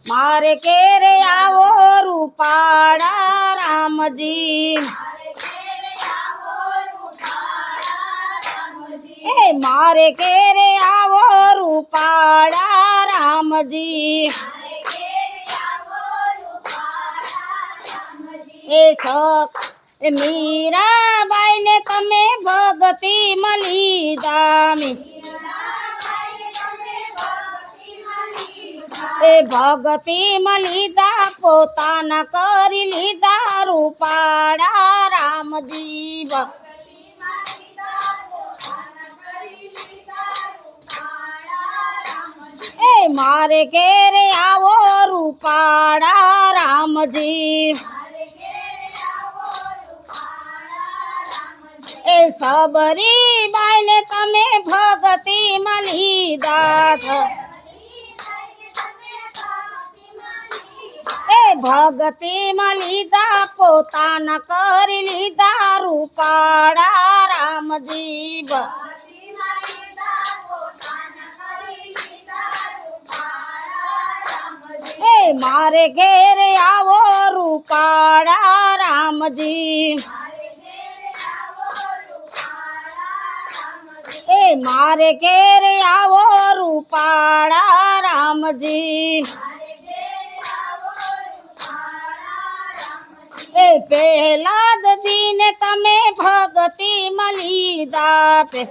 મારે કેરે આવો રૂપાળા રામજી. એ મારે કેરે આવો રૂપાળા સખ એ મીરાબાઈ ને તમે ભગતિ મળી દામી એ ભગતિ લીધા પોતાના કરી લીધા રૂપાળા રામજીવ. એ મારે ઘેરે આવો રૂપાળા રામજી એ સબરી બાઈને તમે ભગતિ લીધા છો. એ ભગતિ લીધા પોતાના કરી લીધા રૂપાળા રામજી ભ- એ મારે ઘેરે આવો રૂપાળા રામજી મારે ઘેરે આવો રૂપાળા રામજી એ પહેલા જ દિને તમે ભગતિ લીધા પે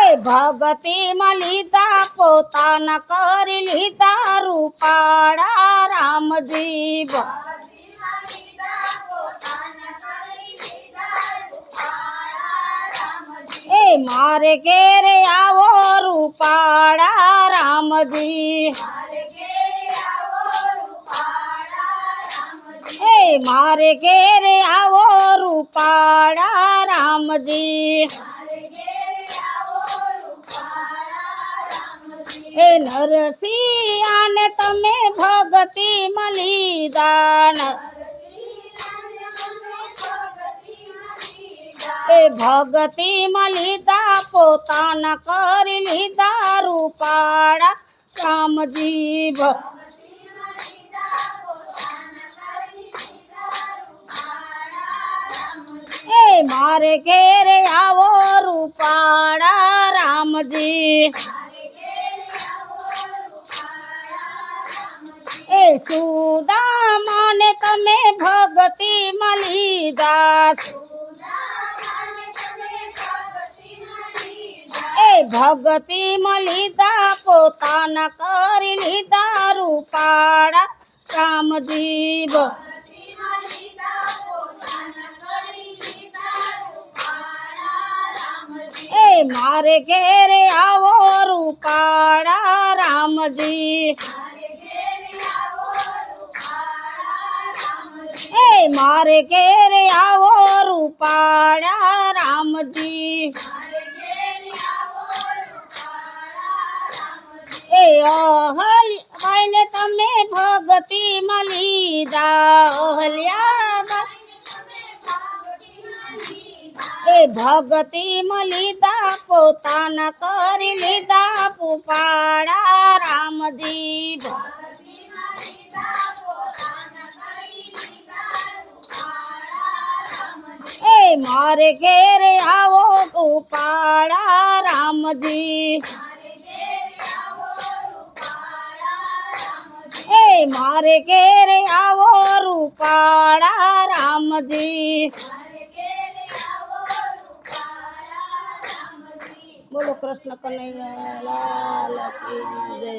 એ ભગતિ લીધા પોતાના કરી લીધા રૂપાળા રામજી મારે ઘેરે આવો રૂપાળા રામજી. એ મારે ઘેરે આવો રૂપાળા રામજી. એ નરસિંહાને તમે ભગતિ મળી દાન. ભગતિ લીધા પોતાના કરી લીધા રૂપાળા રામજી ભ- એ મારે ઘેરે આવો રૂપાળા રામજી એ સુદામાને તમે ભગતિ લીધા એ ભગતિ લીધા પોતાના કરી લીધા રૂપાળા રામજી ભ- એ મારે ઘેરે આવો રૂપાળા રામજી એ મારે ઘેરે આવો અહલ્યાને તમે ભગતિ લીધા અહલ્યા એ ભગતિ લીધા પોતાના કરી લીધા પુપાળા રામજી ભ- એ મારે ઘેરે આવો પુપાળા રામજી મારે ઘેરે આવો રૂપાળા રામજી. બોલો કૃષ્ણ કનૈયા લાલ જય.